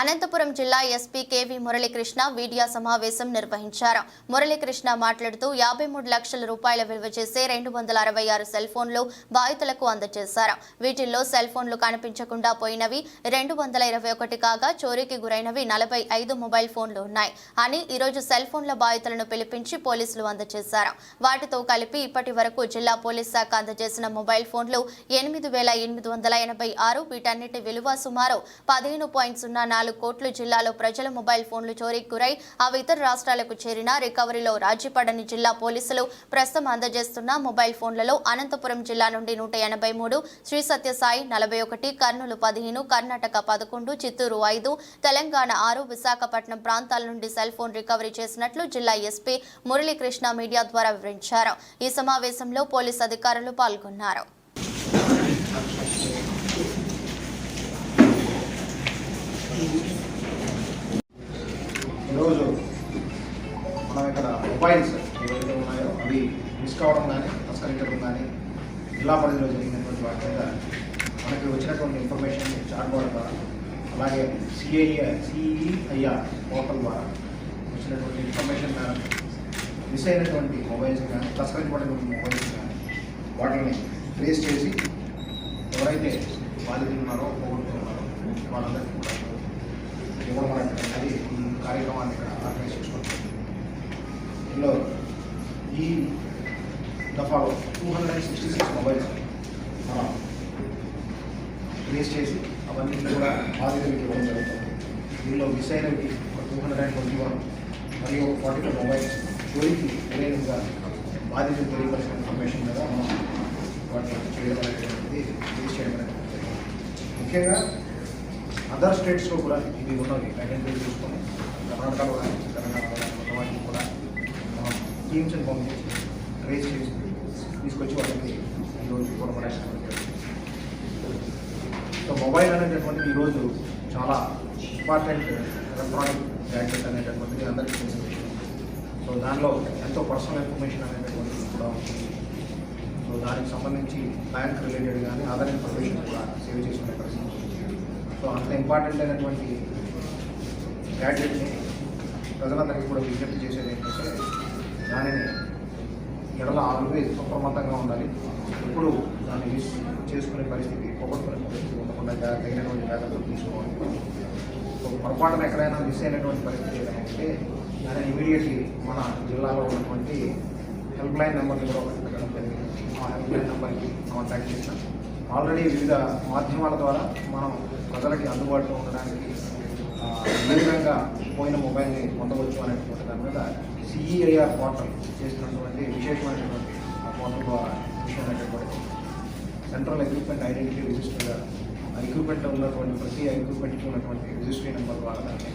అనంతపురం జిల్లా SP KV Muralikrishna media సమావేశం నిర్వహించారు. మురళీకృష్ణ మాట్లాడుతూ యాభై మూడు లక్షల రూపాయల విలువ చేసే రెండు వందల అరవై ఆరు సెల్ ఫోన్లు బాధితులకు అందజేశారు. వీటిల్లో సెల్ ఫోన్లు కనిపించకుండా పోయినవి రెండు వందల ఇరవై ఒకటి కాగా చోరీకి గురైనవి నలభై ఐదు మొబైల్ ఫోన్లు ఉన్నాయి అని ఈరోజు సెల్ ఫోన్ల బాధితులను పిలిపించి పోలీసులు అందజేశారు. వాటితో కలిపి ఇప్పటి వరకు జిల్లా పోలీస్ శాఖ అందజేసిన మొబైల్ ఫోన్లు ఎనిమిది వేల ఎనిమిది వందల ఎనభై ఆరు వీటన్నిటి విలువ సుమారు పదిహేను పాయింట్ సున్నా నాలుగు కోట్లు జిల్లాలో ప్రజల మొబైల్ ఫోన్లు చోరీకి గురై అవి ఇతర రాష్ట్రాలకు చేరిన రికవరీలో రాజీపడని జిల్లా పోలీసులు ప్రస్తుతం అందజేస్తున్న మొబైల్ ఫోన్లలో అనంతపురం జిల్లా నుండి నూట ఎనభై మూడు శ్రీ సత్యసాయి నలభై ఒకటి కర్నూలు పదిహేను కర్ణాటక పదకొండు చిత్తూరు ఐదు తెలంగాణ ఆరు విశాఖపట్నం ప్రాంతాల నుండి సెల్ ఫోన్ రికవరీ చేసినట్లు జిల్లా ఎస్పీ మురళీకృష్ణ మీడియా ద్వారా వివరించారు. ఈ సమావేశంలో పోలీస్ అధికారులు పాల్గొన్నారు. ఈరోజు మనం ఇక్కడ మొబైల్స్ ఏవైతే ఉన్నాయో అవి మిస్ కావడం కానీ తస్కరించడం కానీ జిల్లా పరిధిలో జరిగినటువంటి వాటి మీద మనకి వచ్చినటువంటి ఇన్ఫర్మేషన్ చాట్ బోర్డ్ ద్వారా అలాగే సిఐ సిఈఐఆర్ పోర్టల్ ద్వారా వచ్చినటువంటి ఇన్ఫర్మేషన్ కానీ మిస్ అయినటువంటి మొబైల్స్ కానీ తస్కరించబడినటువంటి మొబైల్స్ కానీ వాటిని ట్రేస్ చేసి ఎవరైతే బాధితులు ఉన్నారో పోగొట్టుకున్నారో వాళ్ళందరికీ కూడా ఇవ్వడం అనేది ఈ కార్యక్రమాన్ని ఇక్కడ ఆర్గనైజ్ చేసుకుంటాం ఇందులో ఈ దఫాలో two hundred and sixty six mobiles మనం రిలీజ్ చేసి అవన్నీ కూడా బాధితులకి ఇవ్వడం జరుగుతుంది. దీనిలో మిస్ అయినవి ఒక two hundred and twenty one మరియు ఫార్టీ ఫైవ్ మొబైల్స్ చోరీకి గురైనవిగా బాధితులు తెలియపరిచిన ఇన్ఫర్మేషన్ మీద మనం వాటిని చేయడం అనేటువంటిది రిలీజ్ చేయడం అనేది ముఖ్యంగా అదర్ స్టేట్స్లో కూడా ఇవి ఉన్నవి ఐడెంటిఫై చేసుకొని కర్ణాటకలో కానీ తెలంగాణలో కానీ ఉన్న వాటిని కూడా మనం టీమ్స్ని పంపించి ట్రేస్ చేసి తీసుకొచ్చి వాళ్ళకి ఈరోజు కూడా సో మొబైల్ అనేటటువంటిది ఈరోజు చాలా ఇంపార్టెంట్ ఎలక్ట్రానిక్ గ్యాడ్జెట్ అనేటటువంటిది అందరికీ తెలిసిన విషయం. సో దానిలో ఎంతో పర్సనల్ ఇన్ఫర్మేషన్ అనేటటువంటిది కూడా ఉంటుంది సో దానికి సంబంధించి బ్యాంక్ రిలేటెడ్ కానీ అదర్ ఇన్ఫర్మేషన్ కూడా సేవ్ చేసుకునే పరిస్థితి సో అంత ఇంపార్టెంట్ అయినటువంటి గ్యాడ్జెట్ని ప్రజలందరికీ కూడా విజ్ఞప్తి చేసేది ఏంటంటే దానిని ఎడల ఆల్వేజ్ అప్రమత్తంగా ఉండాలి. ఎప్పుడు దాన్ని మిస్ చేసుకునే పరిస్థితి పోగొట్టుకునే పరిస్థితి ఉండకుండా తగినటువంటి జాగ్రత్తలు తీసుకోవాలి. సో పొరపాటున ఎక్కడైనా మిస్ అయినటువంటి పరిస్థితి ఏదైనా ఉంటే దాన్ని ఇమీడియట్లీ మన జిల్లాలో ఉన్నటువంటి హెల్ప్ లైన్ నెంబర్ని కూడా ఒకటి పెట్టడం జరిగింది. ఆ హెల్ప్ లైన్ నెంబర్కి కాంటాక్ట్ చేశాను. ఆల్రెడీ వివిధ మాధ్యమాల ద్వారా మనం ప్రజలకి అందుబాటులో ఉండడానికి ఏ విధంగా పోయిన మొబైల్ని పొందవచ్చు అనేటువంటి దాని మీద సిఈఐఆర్ పోర్టల్ చేసినటువంటి విశేషమైనటువంటి పోర్టల్ ద్వారా విషయం సెంట్రల్ ఎక్విప్మెంట్ ఐడెంటిటీ రిజిస్టర్ ఆ ఎక్విప్మెంట్ ఉన్నటువంటి ప్రతి ఎక్విప్మెంట్కి ఉన్నటువంటి రిజిస్ట్రీ నెంబర్ ద్వారా దాన్ని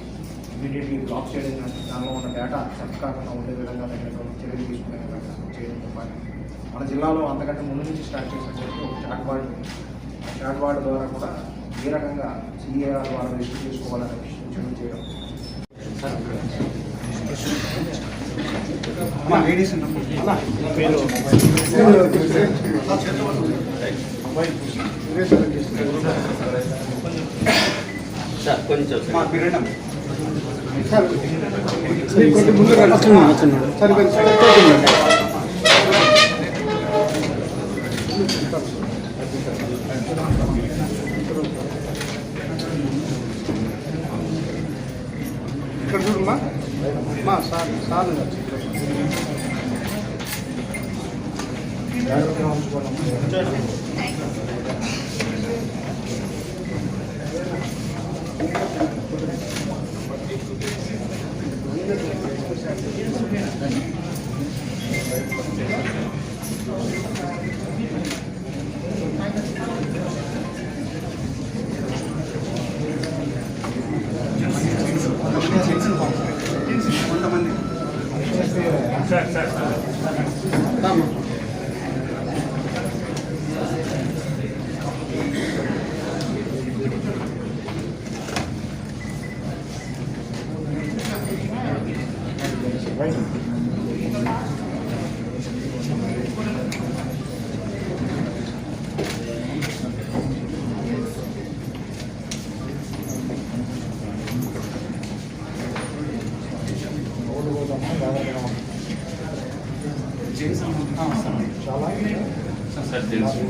ఇమీడియట్లీ బ్లాక్ చేయడం దానిలో ఉన్న డేటా చెత్త కాకుండా ఉండే విధంగా చర్యలు తీసుకునే విధంగా మన జిల్లాలో అంతకంటే ముందు నుంచి స్టార్ట్ చేసినటువంటి ఒక చాట్ బార్డ్ ఆ చాట్ బార్డ్ ద్వారా కూడా ఏ రకంగా సిఏఆర్ ద్వారా రిజిస్టర్ చేసుకోవాలనే సూచనలు చేయడం. లేడీస్ సార్ కొంచెం ఇక్కడ చూడమ్మా మా sir sir Thank you. Vamos. Thank you. రామ్మా. చాలా సార్ తెలుసు